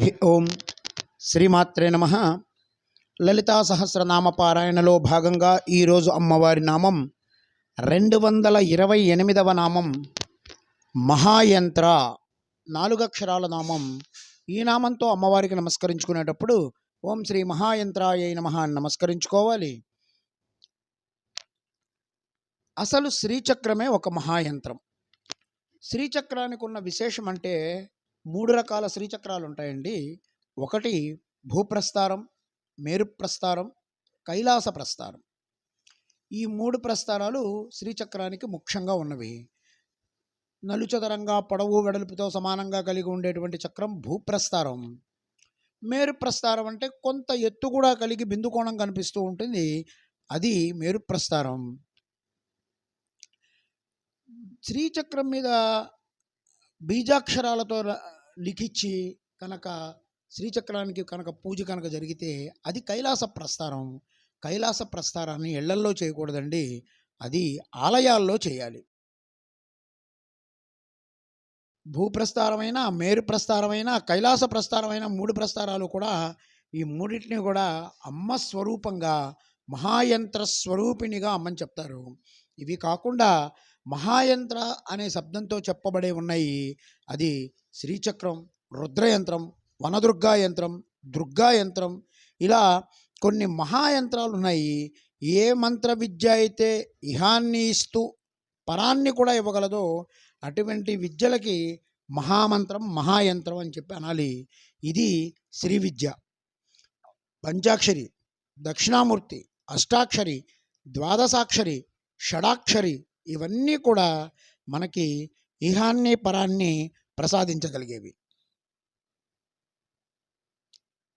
హి ఓం శ్రీమాత్రే నమ. లలితా సహస్రనామ పారాయణలో భాగంగా ఈరోజు అమ్మవారి నామం రెండు వందల ఇరవై ఎనిమిదవ నామం మహాయంత్ర. నాలుగు అక్షరాల నామం. ఈ నామంతో అమ్మవారికి నమస్కరించుకునేటప్పుడు ఓం శ్రీ మహాయంత్రాయ నమ నమస్కరించుకోవాలి. అసలు శ్రీచక్రమే ఒక మహాయంత్రం. శ్రీచక్రానికి ఉన్న విశేషం అంటే మూడు రకాల శ్రీచక్రాలు ఉంటాయండి ఒకటి భూప్రస్థారం మేరు ప్రస్థారం కైలాస ప్రస్థారం ఈ మూడు ప్రస్థానాలు శ్రీచక్రానికి ముఖ్యంగా ఉన్నవి. నలుచదరంగా పొడవు వెడల్పుతో సమానంగా కలిగి ఉండేటువంటి చక్రం భూప్రస్థారం మేరు ప్రస్థారం అంటే కొంత ఎత్తు కూడా కలిగి బిందుకోణం కనిపిస్తూ ఉంటుంది. అది మేరు ప్రస్థారం శ్రీచక్రం మీద బీజాక్షరాలతో లిఖించి కనుక శ్రీచక్రానికి కనుక పూజ కనుక జరిగితే అది కైలాస ప్రస్థారం కైలాస ప్రస్థానాన్ని ఇళ్ళల్లో చేయకూడదండి. అది ఆలయాల్లో చేయాలి. భూప్రస్థారమైన మేరు ప్రస్థారమైన కైలాస ప్రస్థారమైన మూడు ప్రస్థారాలు కూడా ఈ మూడింటిని కూడా అమ్మ స్వరూపంగా మహాయంత్ర స్వరూపిణిగా అమ్మని చెప్తారు. ఇవి కాకుండా మహాయంత్ర అనే శబ్దంతో చెప్పబడే ఉన్నాయి. అది శ్రీచక్రం రుద్రయంత్రం వనదుర్గా యంత్రం దుర్గా యంత్రం ఇలా కొన్ని మహాయంత్రాలు ఉన్నాయి ఏ మంత్ర విద్య అయితే ఇహాన్ని ఇస్తూ పరాన్ని కూడా ఇవ్వగలదో అటువంటి విద్యలకి మహామంత్రం మహాయంత్రం అని చెప్పి అనాలి. ఇది శ్రీ విద్య పంచాక్షరి దక్షిణామూర్తి అష్టాక్షరి ద్వాదశాక్షరి షడాక్షరి ఇవన్నీ కూడా మనకి ఇహాన్ని పరాన్ని ప్రసాదించగలిగేవి.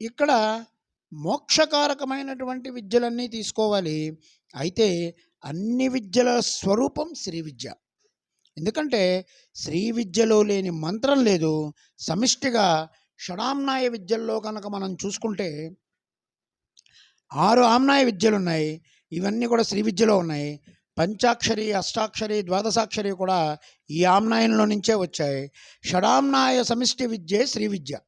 ఇక్కడ మోక్షకారకమైనటువంటి విద్యలన్నీ తీసుకోవాలి. అయితే అన్ని విద్యల స్వరూపం శ్రీ విద్య. ఎందుకంటే శ్రీ విద్యలో లేని మంత్రం లేదు. సమిష్టిగా షడామ్నాయ విద్యల్లో కనుక మనం చూసుకుంటే ఆరు ఆమ్నాయ విద్యలు ఉన్నాయి ఇవన్నీ కూడా శ్రీ విద్యలో ఉన్నాయి. పంచాక్షరి అష్టాక్షరి ద్వాదశాక్షరి కూడా ఈ ఆమ్నాయంలో నుంచే వచ్చాయి. షడామ్నాయ సమిష్టి విద్యే శ్రీ విద్య.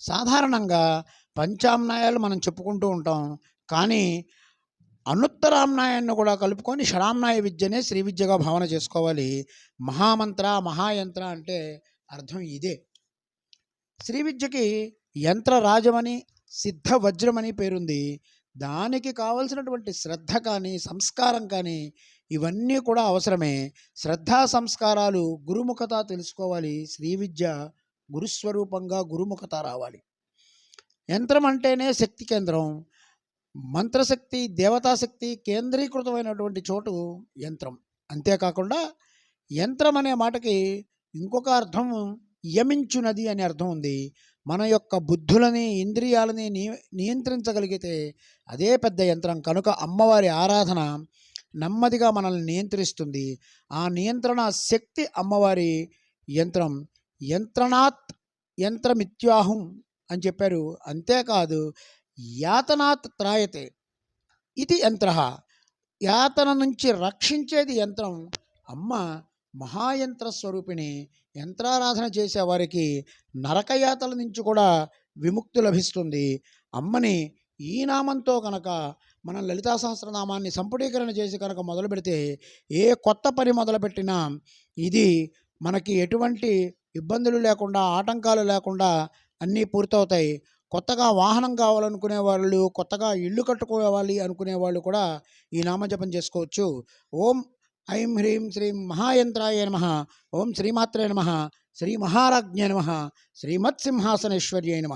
సాధారణంగా పంచామ్నాయాలు మనం చెప్పుకుంటూ ఉంటాం. కానీ అనుత్తరామ్నాయాన్ని కూడా కలుపుకొని షడామ్నాయ విద్యనే శ్రీ విద్యగా భావన చేసుకోవాలి. మహామంత్ర మహాయంత్ర అంటే అర్థం ఇదే. శ్రీ విద్యకి యంత్ర రాజమని సిద్ధ వజ్రమని పేరుంది. దానికి కావలసినటువంటి శ్రద్ధ కానీ సంస్కారం కానీ ఇవన్నీ కూడా అవసరమే. శ్రద్ధా సంస్కారాలు గురుముఖత తెలుసుకోవాలి. శ్రీ విద్య గురుస్వరూపంగా గురుముఖత రావాలి. యంత్రం అంటేనే శక్తి కేంద్రం. మంత్రశక్తి దేవతాశక్తి కేంద్రీకృతమైనటువంటి చోటు యంత్రం. అంతేకాకుండా యంత్రం అనే మాటకి ఇంకొక అర్థం యమించునది అనే అర్థం ఉంది. మన యొక్క బుద్ధులని ఇంద్రియాలని నియంత్రించగలిగితే అదే పెద్ద యంత్రం. కనుక అమ్మవారి ఆరాధన నెమ్మదిగా మనల్ని నియంత్రిస్తుంది. ఆ నియంత్రణ శక్తి అమ్మవారి యంత్రం. యంత్రణాత్ యంత్రమిత్యాహం అని చెప్పారు. అంతేకాదు యాతనాత్ త్రాయతే ఇది యంత్ర. యాతన నుంచి రక్షించేది యంత్రం. అమ్మ మహాయంత్ర స్వరూపిణి యంత్రారాధన చేసేవారికి నరకయాతల నుంచి కూడా విముక్తి లభిస్తుంది. అమ్మని ఈ నామంతో కనుక మనం లలితా సహస్రనామాన్ని సంపుటీకరణ చేసి కనుక మొదలు పెడితే ఏ కొత్త పని మొదలుపెట్టినా ఇది మనకి ఎటువంటి ఇబ్బందులు లేకుండా ఆటంకాలు లేకుండా అన్నీ పూర్తవుతాయి. కొత్తగా వాహనం కావాలనుకునే వాళ్ళు కొత్తగా ఇల్లు కట్టుకోవాలి అనుకునే వాళ్ళు కూడా ఈ నామజపం చేసుకోవచ్చు. ఓం ఐం హ్రీం శ్రీం మహాయంత్రాయ నమ ఓం శ్రీమాత్రే నమ శ్రీ మహారాజ్ఞే నమ శ్రీమత్సింహాసనేశ్వర్యై నమ